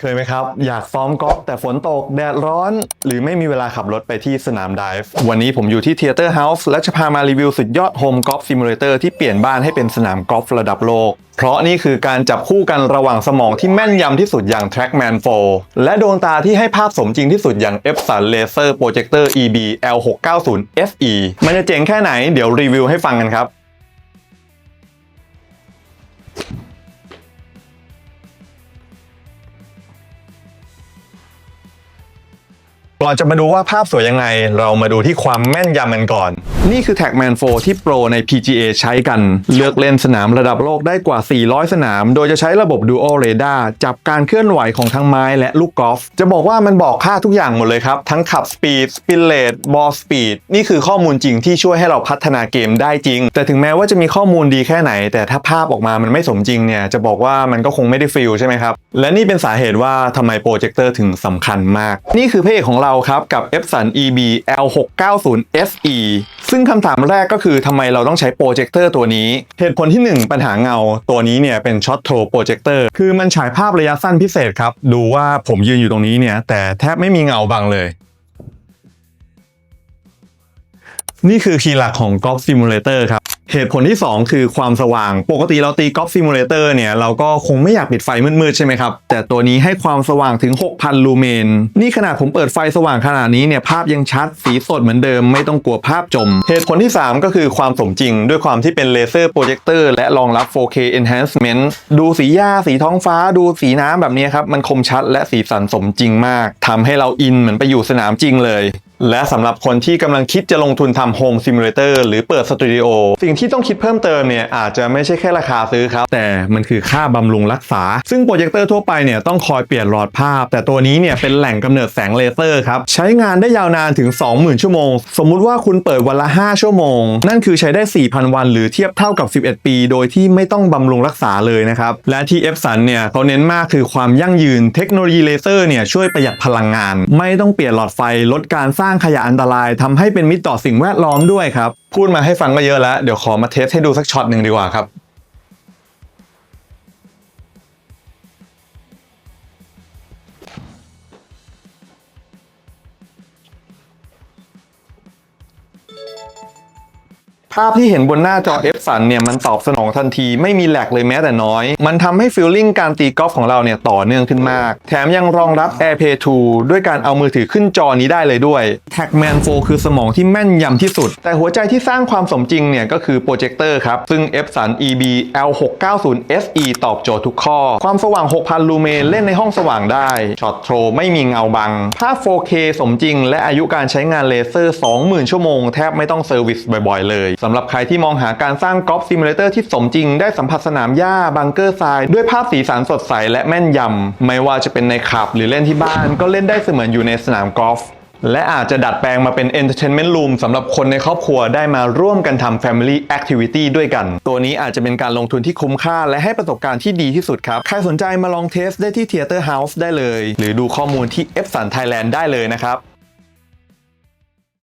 เคยไหมครับ อยากซ้อมกอล์ฟแต่ฝนตกแดดร้อน หรือไม่มีเวลาขับรถไปที่สนามไดฟ์วันนี้ผมอยู่ที่ Theater House และจะพามารีวิวสุดยอดโฮมกอล์ฟซิมูเลเตอร์ที่เปลี่ยนบ้านให้เป็นสนามกอล์ฟระดับโลก เพราะนี่คือการจับคู่กันระหว่างสมองที่แม่นยำที่สุดอย่าง Trackman 4 และดวงตาที่ให้ภาพสมจริงที่สุดอย่าง Epson Laser Projector EB L690 FE มันจะเจ๋งแค่ไหนเดี๋ยวรีวิวให้ฟังกันครับ ก่อนจะมาดูว่าภาพสวยยังไง เรามาดูที่ความแม่นยำกันก่อน นี่คือ Trackman 4ที่โปรใน PGA ใช้กัน เลือกเล่นสนามระดับโลกได้กว่า 400 สนาม โดยจะใช้ระบบ Dual Radar จับการเคลื่อนไหวของทั้งไม้และลูกกอล์ฟจะบอกว่ามันบอกค่าทุกอย่างหมดเลยครับ ทั้งขับสปีดสปินเลตบอลสปีดนี่คือข้อมูลจริงที่ช่วยให้เราพัฒนาเกมได้จริง แต่ถึงแม้ว่าจะมีข้อมูลดีแค่ไหน แต่ถ้าภาพออกมามันไม่สมจริงเนี่ยจะบอกว่ามันก็คงไม่ได้ฟิลใช่ไหมครับและนี่เป็นสาเหตุว่าทำไมโปรเจคเตอร์ถึงสำคัญมาก นี่คือพระเอกของเราครับกับ Epson EB L690 FE ซึ่งคำถามแรกก็คือทำไมเราต้องใช้โปรเจคเตอร์ตัวนี้ เหตุผลที่ 1 ปัญหาเงาตัวนี้เนี่ยเป็นช็อตโทรโปรเจคเตอร์คือมันฉายภาพระยะสั้นพิเศษครับ ดูว่าผมยืนอยู่ตรงนี้เนี่ย แต่แทบไม่มีเงาบังเลย นี่คือคีย์หลักของ Golf Simulator ครับ เหตุผลที่ 2 คือความสว่าง ปกติเราตี Golf Simulator เนี่ย เราก็คงไม่อยากปิดไฟมืดๆ ใช่ไหมครับ แต่ตัวนี้ให้ความสว่างถึง 6,000 ลูเมน นี่ขนาดผมเปิดไฟสว่างขนาดนี้เนี่ย ภาพยังชัดสีสดเหมือนเดิมไม่ต้องกลัวภาพจม เหตุผลที่ 3 ก็คือความสมจริง ด้วยความที่เป็นเลเซอร์โปรเจคเตอร์และรองรับ 4K enhancement ดูสีหญ้าสีท้องฟ้าดูสีน้ำแบบนี้ครับมันคมชัดและสีสันสมจริงมากทำให้เราอินเหมือนไปอยู่สนามจริงเลย และสำหรับคนที่กำลังคิดจะลงทุนทำโฮมซิมูเลเตอร์หรือเปิดสตูดิโอสิ่งที่ต้องคิดเพิ่มเติมเนี่ยอาจจะไม่ใช่แค่ราคาซื้อครับ แต่มันคือค่าบำรุงรักษา ซึ่งโปรเจคเตอร์ทั่วไปเนี่ยต้องคอยเปลี่ยนหลอดภาพ แต่ตัวนี้เนี่ยเป็นแหล่งกำเนิดแสงเลเซอร์ครับ ใช้งานได้ยาวนานถึง 20,000 ชั่วโมง สมมุติว่าคุณเปิดวันละ 5 ชั่วโมง นั่นคือใช้ได้ 4,000 วัน หรือเทียบเท่ากับ 11 ปี โดยที่ไม่ต้องบำรุงรักษาเลยนะครับและที่ Epson เนี่ยเขาเน้นมากคือความยั่งยืนเทคโนโลยีเลเซอร์เนี่ยช่วยประหยัดพลังงาน ไม่ต้องเปลี่ยนหลอดไฟลดการสร้างขยะอันตรายทำให้เป็นมิตรต่อสิ่งแวดล้อมด้วยครับ พูดมาให้ฟังก็เยอะแล้ว เดี๋ยวขอมาเทสให้ดูสักช็อตหนึ่งดีกว่าครับาพที่เห็นบนหน้าจอ Epson เนี่ยมันตอบสนองทันทีไม่มีแหลกเลยแม้แต่น้อย มันทำให้ฟีลลิ่งการตีกอล์ฟของเราเนี่ยต่อเนื่องขึ้นมาก แถมยังรองรับ AirPlay 2 ด้วยการเอามือถือขึ้นจอนี้ได้เลยด้วย Trackman 4 คือสมองที่แม่นยำที่สุด แต่หัวใจที่สร้างความสมจริงเนี่ยก็คือโปรเจคเตอร์ครับ ซึ่ง Epson EB L690 FE ตอบโจทย์ทุกข้อ ความสว่าง 6,000 ลูเมนเล่นในห้องสว่างได้ช็อตโทรไม่มีเงาบังภาพ 4K สมจริง และอายุการใช้งานเลเซอร์ 20,000 ชั่วโมงแทบไม่ต้องเซอร์วิสบ่อยๆเลยสำหรับใครที่มองหาการสร้างกอล์ฟซิมูเลเตอร์ที่สมจริงได้สัมผัสสนามหญ้าบังเกอร์ทราย ด้วยภาพสีสันสดใสและแม่นยำ ไม่ว่าจะเป็นในคลับหรือเล่นที่บ้าน ก็เล่นได้เสมือนอยู่ในสนามกอล์ฟและอาจจะดัดแปลงมาเป็น Entertainment Room สำหรับคนในครอบครัวได้มาร่วมกันทำ Family Activity ด้วยกัน ตัวนี้อาจจะเป็นการลงทุนที่คุ้มค่า และให้ประสบการณ์ที่ดีที่สุดครับ ใครสนใจมาลองเทสได้ที่ Theater House ได้เลย หรือดูข้อมูลที่ Epson Thailand ได้เลยนะครับ